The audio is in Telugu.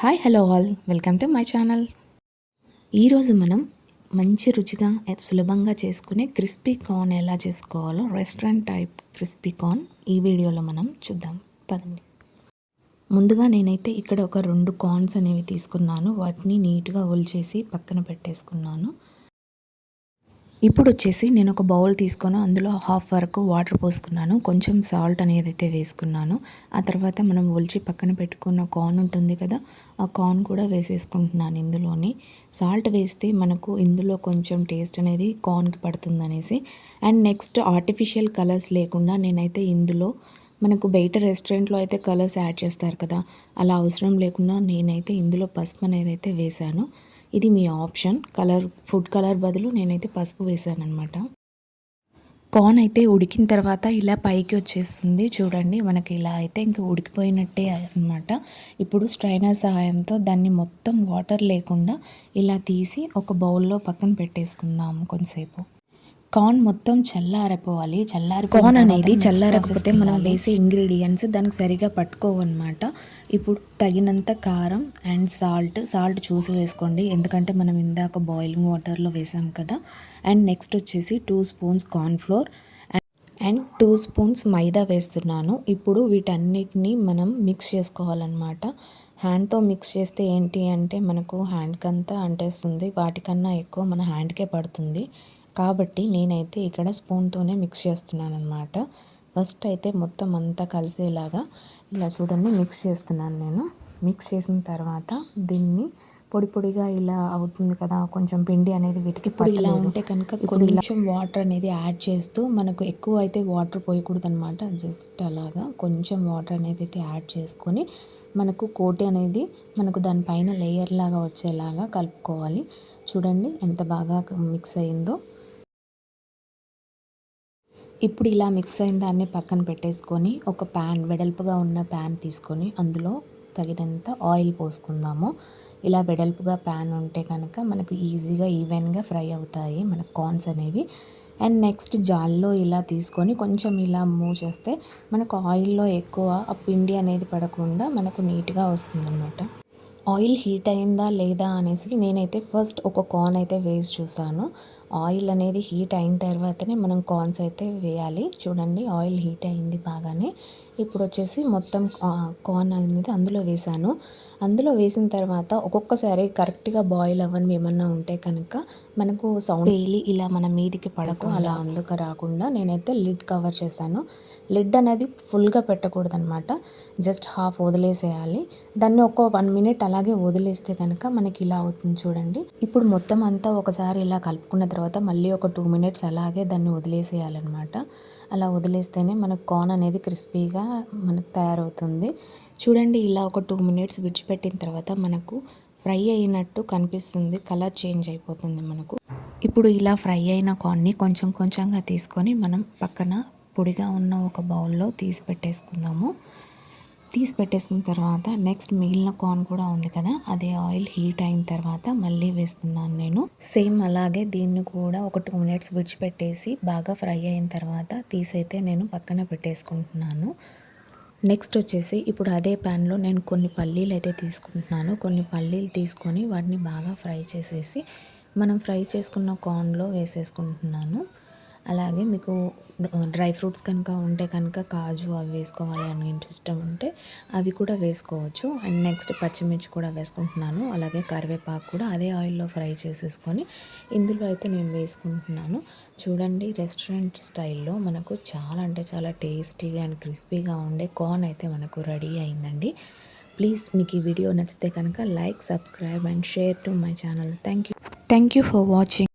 Hi hello all welcome to my channel ఈరోజు మనం మంచి రుచిగా సులభంగా చేసుకునే క్రిస్పీ కార్న్ ఎలా చేసుకోవాలో రెస్టారెంట్ టైప్ క్రిస్పీ కార్న్ ఈ వీడియోలో మనం చూద్దాం. పదండి. ముందుగా నేనైతే ఇక్కడ ఒక రెండు కార్న్స్ అనేవి తీసుకున్నాను. వాటిని నీట్గా ఒలిచేసి పక్కన పెట్టేసుకున్నాను. ఇప్పుడు వచ్చేసి నేను ఒక బౌల్ తీసుకొని అందులో హాఫ్ వరకు వాటర్ పోసుకున్నాను. కొంచెం సాల్ట్ అనేది అయితే వేసుకున్నాను. ఆ తర్వాత మనం ఒలిచి పక్కన పెట్టుకున్న కార్న్ ఉంటుంది కదా ఆ కార్న్ కూడా వేసేసుకుంటున్నాను ఇందులోని. సాల్ట్ వేస్తే మనకు ఇందులో కొంచెం టేస్ట్ అనేది కార్న్కి పడుతుంది అనేసి అండ్ నెక్స్ట్ ఆర్టిఫిషియల్ కలర్స్ లేకుండా నేనైతే ఇందులో మనకు బయట రెస్టారెంట్లో అయితే కలర్స్ యాడ్ చేస్తారు కదా అలా అవసరం లేకుండా నేనైతే ఇందులో పసుపు అనేది అయితే వేశాను. ఇది మీ ఆప్షన్. కలర్ ఫుడ్ కలర్ బదులు నేనైతే పసుపు వేసాను అనమాట కార్న్ అయితే ఉడికిన తర్వాత ఇలా పైకి వచ్చేస్తుంది. చూడండి మనకి ఇలా అయితే ఇంకా ఉడికిపోయినట్టే అనమాట ఇప్పుడు స్ట్రైనర్ సహాయంతో దాన్ని మొత్తం వాటర్ లేకుండా ఇలా తీసి ఒక బౌల్లో పక్కన పెట్టేసుకుందాము కొంతసేపు. కార్న్ మొత్తం చల్లారిపోవాలి. చల్లారి కార్న్ అనేది చల్లారకపోతే మనం వేసే ఇంగ్రీడియంట్స్ దానికి సరిగా పట్టుకోవన్నమాట. ఇప్పుడు తగినంత కారం అండ్ సాల్ట్. సాల్ట్ చూసి వేసుకోండి. ఎందుకంటే మనం ఇందాక బాయిలింగ్ వాటర్లో వేసాం కదా. అండ్ నెక్స్ట్ వచ్చేసి two spoons cornflour and two spoons maida వేస్తున్నాను. ఇప్పుడు వీటన్నిటిని మనం మిక్స్ చేసుకోవాలన్నమాట. హ్యాండ్తో మిక్స్ చేస్తే ఏంటి అంటే మనకు హ్యాండ్కంతా అంటేస్తుంది. వాటికన్నా ఎక్కువ మన హ్యాండ్కే పడుతుంది. కాబట్టి నేనైతే ఇక్కడ స్పూన్తోనే మిక్స్ చేస్తున్నాను అనమాట ఫస్ట్ అయితే మొత్తం అంతా కలిసేలాగా ఇలా చూడండి మిక్స్ చేస్తున్నాను నేను. మిక్స్ చేసిన తర్వాత దీన్ని పొడి పొడిగా ఇలా అవుతుంది కదా కొంచెం పిండి అనేది వీటికి పొడి ఇలా ఉంటే కనుక కొంచెం వాటర్ అనేది యాడ్ చేస్తూ మనకు ఎక్కువ అయితే వాటర్ పోయకూడదు అనమాట జస్ట్ అలాగా కొంచెం వాటర్ అనేది అయితే యాడ్ చేసుకొని మనకు కోటి అనేది మనకు దానిపైన లేయర్ లాగా వచ్చేలాగా కలుపుకోవాలి. చూడండి ఎంత బాగా మిక్స్ అయిందో. ఇప్పుడు ఇలా మిక్స్ అయిన దాన్ని పక్కన పెట్టేసుకొని ఒక ప్యాన్ వెడల్పుగా ఉన్న ప్యాన్ తీసుకొని అందులో తగినంత ఆయిల్ పోసుకుందాము. ఇలా వెడల్పుగా ప్యాన్ ఉంటే కనుక మనకు ఈజీగా ఈవెన్గా ఫ్రై అవుతాయి మన కార్న్స్ అనేవి. అండ్ నెక్స్ట్ జాల్లో ఇలా తీసుకొని కొంచెం ఇలా మూవ్ చేస్తే మనకు ఆయిల్లో ఎక్కువ ఆ పిండి అనేది పడకుండా మనకు నీట్గా వస్తుందన్నమాట. ఆయిల్ హీట్ అయిందా లేదా అనేసి నేనైతే ఫస్ట్ ఒక కార్న్ అయితే వేసి చూసాను ఆయిల్ అనేది హీట్ అయిన తర్వాతనే మనం కార్న్స్ అయితే వేయాలి. చూడండి ఆయిల్ హీట్ అయింది బాగానే. ఇప్పుడు వచ్చేసి మొత్తం కార్న్ అనేది అందులో వేసాను. అందులో వేసిన తర్వాత ఒక్కొక్కసారి కరెక్ట్గా బాయిల్ అవ్వని ఏమన్నా ఉంటే కనుక మనకు సౌండ్ వేలి ఇలా మన మీదికి పడకు అలా అందుకు రాకుండా నేనైతే లిడ్ కవర్ చేశాను. లిడ్ అనేది ఫుల్గా పెట్టకూడదు అనమాట జస్ట్ హాఫ్ వదిలేసేయాలి. దాన్ని ఒక వన్ మినిట్ అలాగే వదిలేస్తే కనుక మనకి ఇలా అవుతుంది చూడండి. ఇప్పుడు మొత్తం అంతా ఒకసారి ఇలా కలుపుకున్న తర్వాత మళ్ళీ ఒక టూ మినిట్స్ అలాగే దాన్ని వదిలేసేయాలన్నమాట. అలా వదిలేస్తేనే మనకు కార్న్ అనేది క్రిస్పీగా మనకు తయారవుతుంది. చూడండి ఇలా ఒక టూ మినిట్స్ విడిచిపెట్టిన తర్వాత మనకు ఫ్రై అయినట్టు కనిపిస్తుంది. కలర్ చేంజ్ అయిపోతుంది మనకు. ఇప్పుడు ఇలా ఫ్రై అయిన కార్న్ని కొంచెం కొంచెంగా తీసుకొని మనం పక్కన పొడిగా ఉన్న ఒక బౌల్లో తీసి పెట్టేసుకుందాము. తీసి పెట్టేసుకున్న తర్వాత నెక్స్ట్ మిగిలిన కార్న్ కూడా ఉంది కదా అదే ఆయిల్ హీట్ అయిన తర్వాత మళ్ళీ వేస్తున్నాను నేను. సేమ్ అలాగే దీన్ని కూడా ఒక టూ మినిట్స్ విడిచిపెట్టేసి బాగా ఫ్రై అయిన తర్వాత తీసైతే నేను పక్కన పెట్టేసుకుంటున్నాను. నెక్స్ట్ వచ్చేసి ఇప్పుడు అదే ప్యాన్లో నేను కొన్ని పల్లీలు అయితే తీసుకుంటున్నాను. కొన్ని పల్లీలు తీసుకొని వాటిని బాగా ఫ్రై చేసేసి మనం ఫ్రై చేసుకున్న కార్న్లో వేసేసుకుంటున్నాను. అలాగే మీకు డ్రై ఫ్రూట్స్ కనుక ఉంటే కనుక కాజు అవి వేసుకోవాలి అని ఇష్టం ఉంటే అవి కూడా వేసుకోవచ్చు. అండ్ నెక్స్ట్ పచ్చిమిర్చి కూడా వేసుకుంటున్నాను. అలాగే కరివేపాకు కూడా అదే ఆయిల్లో ఫ్రై చేసేసుకొని ఇందులో అయితే నేను వేసుకుంటున్నాను. చూడండి రెస్టారెంట్ స్టైల్లో మనకు చాలా అంటే చాలా టేస్టీగా అండ్ క్రిస్పీగా ఉండే కార్న్ అయితే మనకు రెడీ అయిందండి. ప్లీజ్ మీకు ఈ వీడియో నచ్చితే కనుక like subscribe and share to my channel. Thank you thank you for watching.